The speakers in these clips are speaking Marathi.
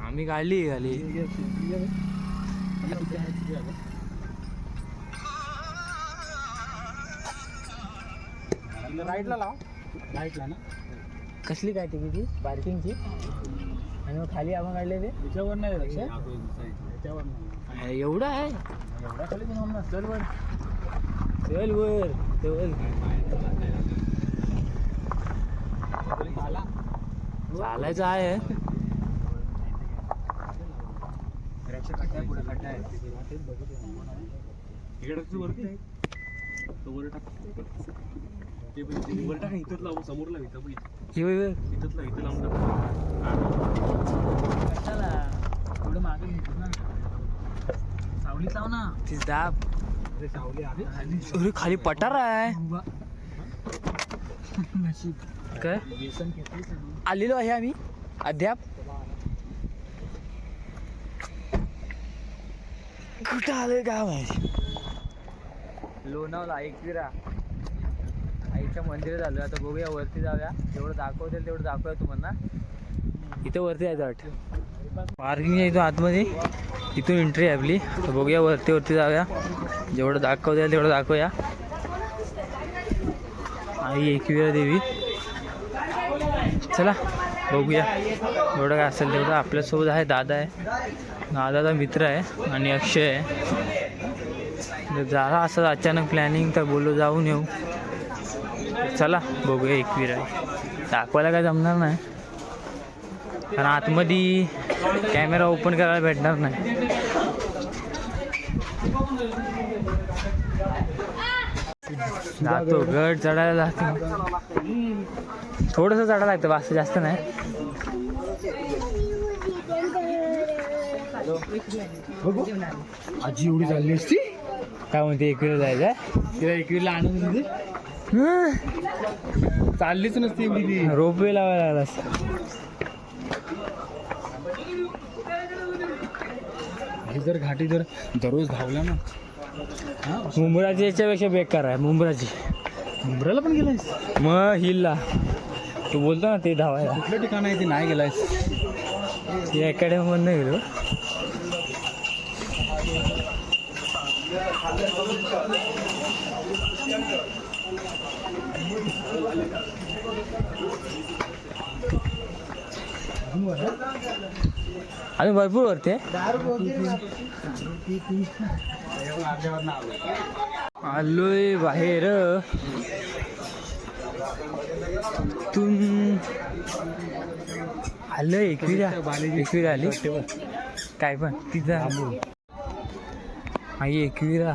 आम्ही काढली खाली. राईटला लाव. राईटला ना? कसली काय ती पार्किंगची? आणि मग खाली आपण काढले ते याच्यावर? नाही लक्ष नाही एवढं आहे? एवढा खाली पण चल वर. चल वर चल. चालायचं आहे. हे सावलीत लाव ना ती दाब. सावली खाली पठार आहे नशीब. काय? आलेलो आहे आम्ही अद्याप. कुठं आलोय गाव आहे लोणावळा एकविरा आईच्या मंदिरात आलो आता बघूया वरती जाऊया. जेवढं दाखवतील तेवढं दाखवूया तुम्हाला. इथं वरती जायचं वाटतं पार्किंग आहे इथं आतमध्ये. इथून एंट्री आहे आपली. तर बघूया वरती वरती जाऊया. जेवढं दाखवता येईल तेवढं दाखवूया. आई एकविरा देवी. चला बघूया. एवढं काय असेल तेवढं आपल्यासोबत आहे दादा आहे. दादाचा मित्र आहे आणि अक्षय आहे. जर झाला असं अचानक प्लॅनिंग तर बोललो जाऊन येऊ. चला बघूया एकवीर आहे दाखवायला काय जमणार नाही. कारण आतमध्ये कॅमेरा ओपन करायला भेटणार नाही. जातो गड चढायला जातो. थोडंसं चढायला लागतं बास जास्त नाही. आजी एवढी चालली असती. काय म्हणते एकवीर जायचं तिला एकवीला आणून चाललीच नसती एवढी ती. रोपवे लावायला लागला असता. ही जर घाटी जर दररोज धावला ना. मुंबराची याच्यापेक्षा बेकार आहे मुंबराची. उमराला पण गेलायस? मग हिलला. तू बोलतो ना ते धावायला. कुठल्या ठिकाण आहे ते? नाही गेलायस ते अकॅडमी मधनं गेलो. अजून भरपूर वरती आहे. आलोय बाहेर. तुम आलं एकविरा. एकविरा आली? काय पण? तिथं. आई एकविरा.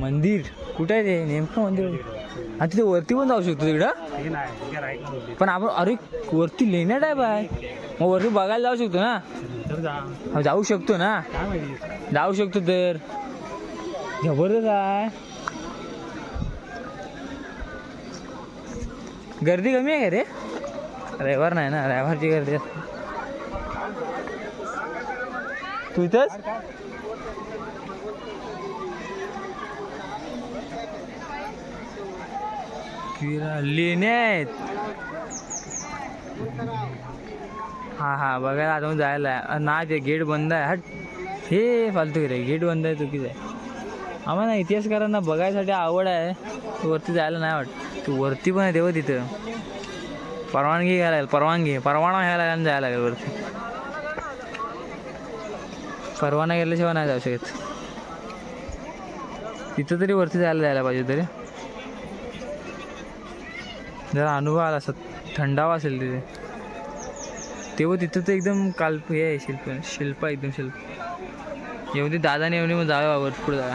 मंदिर. कुठं आहे ते? नेमकं मंदिर हा तिथे वरती पण जाऊ शकतो तिकडं? पण आपण अरे वरती लेण्यात टाईप आहे मग वरती बघायला जाऊ शकतो ना? जाऊ शकतो ना? जाऊ शकतो तर. जबरदस्त आहे. गर्दी कमी आहे का रे? रविवार नाही ना रविवारची गर्दी असते तू इथंच? किरा लेण्या आहेत. हा हा बघायला आता जायला. आहे. ना ते गेट बंद आहे. हट. हे फालतू रे गेट बंद आहे चुकीचं आहे. आम्हाला इतिहासकारांना बघायसाठी आवड आहे. वरती जायला नाही वाटत. तू वरती पण आहे तेव्हा तिथं. परवानगी घ्यायला लागेल परवानगी. परवाना घ्यायला लागेल जायला लागेल वरती. परवाना गेल्याशिवाय नाही जाऊ शकत. तिथं तरी वरती जायला जायला पाहिजे तरी. जरा अनुभव आला असत थंडावा असेल तिथे. तेव्हा तिथं तर एकदम काल्प हे आहे शिल्प शिल्प एकदम शिल्प. एवढी दे दादाने येऊन मग जाऊया बाबा पुढे जावा.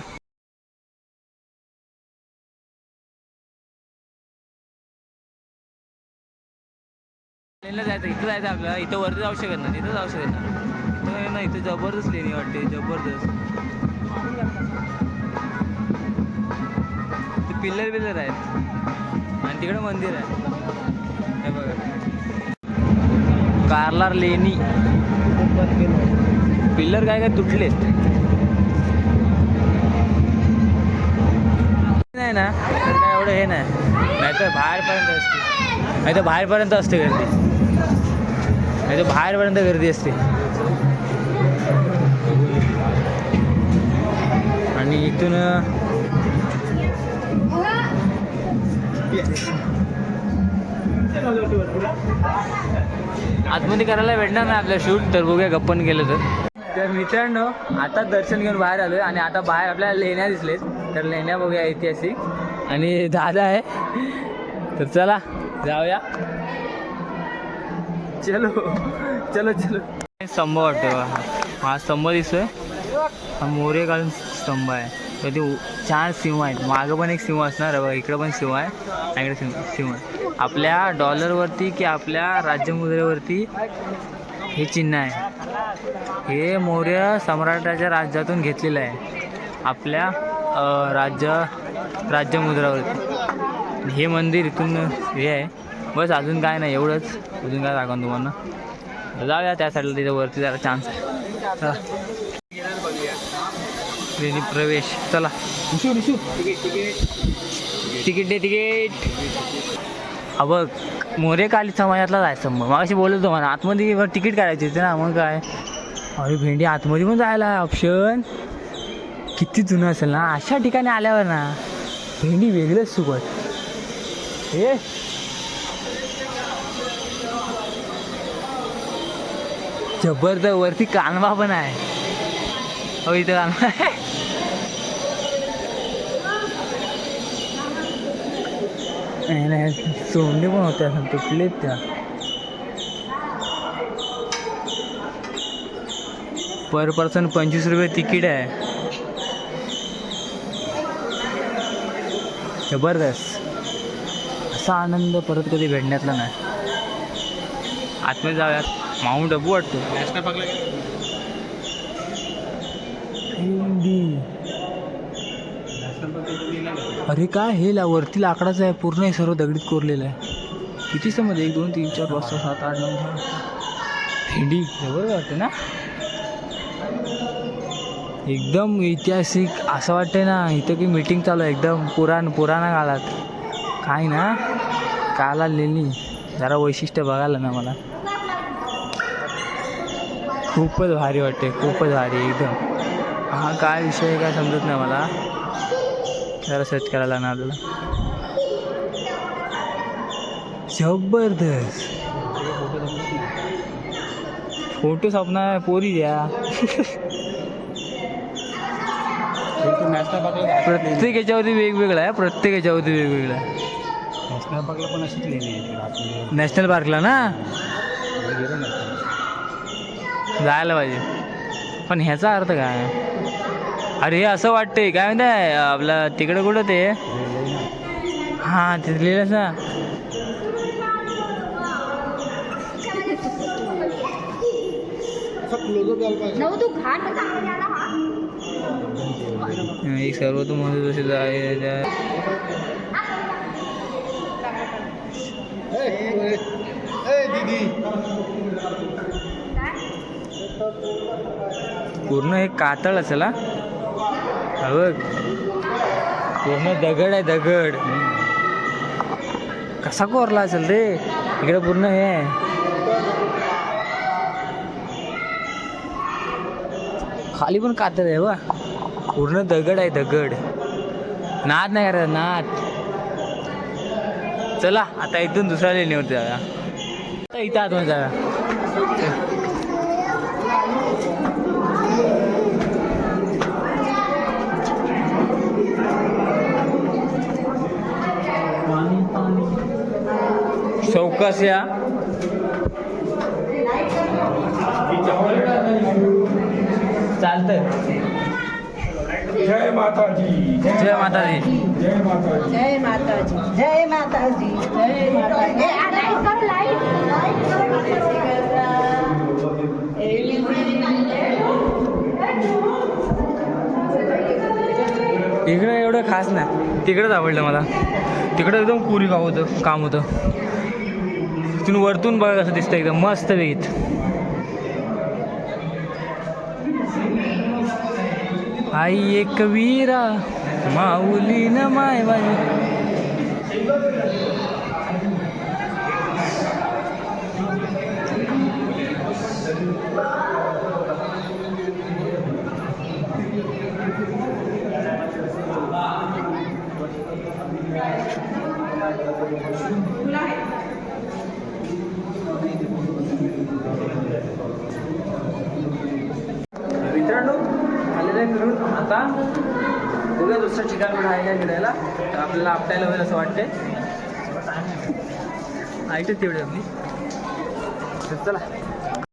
ट्रेनला जायचं इथं जायचं आपल्याला. इथं वरती जाऊ शकत नाही तिथं जाऊ शकत नाही. इथं ना इथं जबरदस्त लेणी वाटते जबरदस्त. ते पिल्लर बिल्लर आहेत. आणि तिकडे मंदिर आहे. हे बघा. कारलार लेणी. पिल्लर काय काय तुटले? नाही ना काय एवढं हे नाही. तर बाहेरपर्यंत असते. नाही तर बाहेरपर्यंत असते गर्दी. नाही तर बाहेरपर्यंत गर्दी असते. आणि इथून आतमध्ये करायला भेटणार नाही आपल्या शूट तर बघूया गप्पन केलं तर. तर मित्रांनो आता दर्शन घेऊन बाहेर आलोय आणि आता बाहेर आपल्याला लेण्या दिसलेत. तर लेण्या बघूया ऐतिहासिक. आणि दादा आहे. तर चला जाऊया. चलो चलो चलो. स्तंभ वाटतो हा. हा स्तंभ दिसतोय. हा मोरे घालून स्तंभ आहे. तर ते चार सिंह आहेत. मागं पण एक सिंह असणार आहे बघा. इकडं पण सिंह आहे इकडे सिंह सिंह आहे. आपल्या डॉलरवरती की आपल्या राज्यमुद्रेवरती हे चिन्ह आहे. हे मौर्य सम्राटाच्या राज्यातून घेतलेलं आहे. आपल्या राज्य राज्यमुद्रावरती हे मंदिर इथून हे आहे. बस अजून काय नाही एवढंच. अजून काय दाखवून तुम्हाला? जाऊया त्या साईडला तिथं वरती जरा चान्स आहे. प्रवेश. चला. तिकीट दे तिकीट. हा बघ मोरे काली समाजातला जायचं मग. मग बोलत होतो मला आतमध्ये तिकीट काढायची होती ना मग काय? अरे भेंडी आतमध्ये पण जायला ऑप्शन किती जुनं असेल ना अशा ठिकाणी आल्यावर ना भेंडी वेगळंच सुकट हे जबरदस्त वरती कानवा पण आहे. हो इथं कानवा आहे. नाही नाही सोंडे पण होत्या असं तुटलेत त्या. पर पर्सन पंचवीस रुपये तिकीट आहे. जबरदस्त. असा आनंद परत कधी भेटण्यातला नाही. आतमध्ये जाऊयात. माऊंट अबू वाटतो नॅशनल पार्कला अरे काय हे ला वरती लाकडाचं आहे पूर्ण हे सर्व दगडीत कोरलेलं आहे. किती समज एक दोन तीन चार पाच सहा सात आठ नऊ दहा. भेंडी. जबर वाटते ना? एकदम ऐतिहासिक असं वाटतंय ना इथं की मीटिंग चालू आहे एकदम पुराण पुराणा काळात. काय ना? काला लेली जरा वैशिष्ट्य बघायला ना मला. खूपच भारी वाटते खूपच भारी एकदम. हा काय विषय काय समजत नाही मला. जरा सर्च करायला ना आपल्याला. जबरदस्त. फोटो सपना पोरी द्या. नॅशनल पार्कला प्रत्येक याच्यावरती वेगवेगळं आहे प्रत्येक याच्यावरती वेगवेगळं आहे. नॅशनल पार्कला पण अशीच लेणी आहे. नॅशनल पार्कला ना. जायला पाहिजे. पण ह्याचा अर्थ काय? अरे हे असं वाटतंय. काय म्हणताय? आपलं तिकडं कुठं ते? हां ते लिहिलंस ना. हा. एक सर्व तू म्हणत तसे आहे त्या- पूर्ण हे कातळ असेल हा? बघ. पूर्ण दगड आहे दगड. कसा कोरला असेल रे? इकडे पूर्ण हे खाली पण कातळ आहे वा पूर्ण दगड आहे दगड. नाद नाही करत नाद. चला आता इथून दुसऱ्या लेणीवरती जाऊया. आता इथं आतमध्ये जाऊया. चौकस या चालतं जय माता दी जय माता दी जय जय माताजी. जय माताजी. जय माताजी. ए, आ, लाइट कर लाइट. इकडं एवढं खास नाही. तिकडंच आवडलं मला. तिकडं एकदम पुरी गाव होतं काम होतं. इथून वरतून बघा कसं दिसतं एकदम. मस्त वेगळीत आई एक वीरा माऊली न माय बाई. मित्रांनो बघूया दुसरं ठिकाण पण आहे काय फिरायला तर आपल्याला आपटायला होईल असं वाटते ऐकत तेवढे आपली. चला.